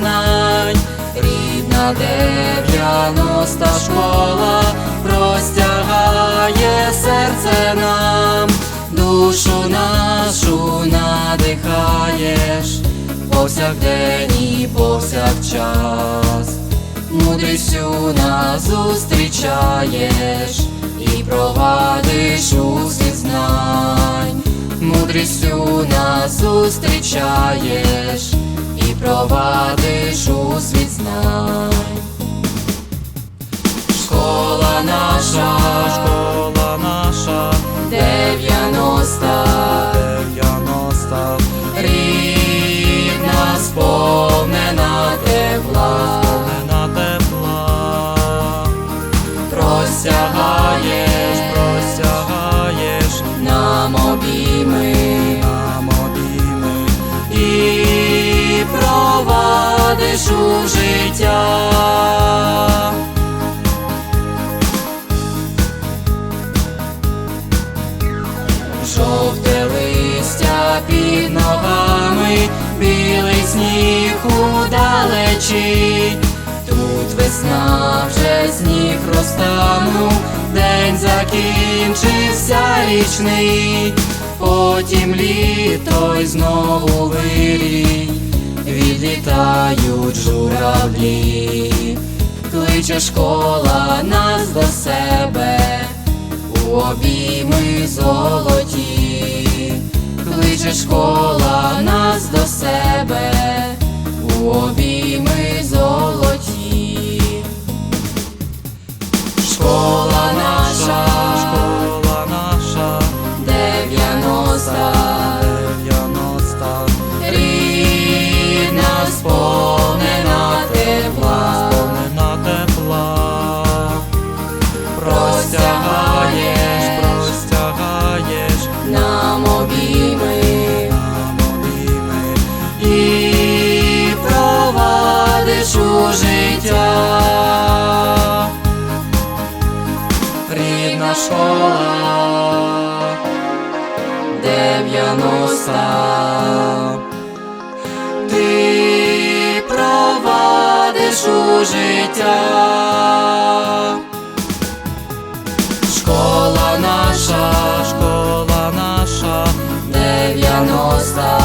знань, рідна дев'яноста школа простягає серце нам, душу нашу надихаєш, повсякдень і повсякчас, мудрістю нас зустрічаєш і провадиш у світ знань, мудрістю нас зустрічаєш і провадиш у світ знань. Школа наша, школа наша, дев'яноста, провадиш у життя. Жовте листя під ногами, білий сніг удалечі. Тут весна вже сніг розтанув, день закінчився річний, потім літо й знову вирій, відлітають журавлі, кличе школа нас до себе. У обійми золоті, кличе школа нас життя. Рідна школа дев'яноста. Ти провадиш у життя. Школа наша, школа наша, дев'яноста.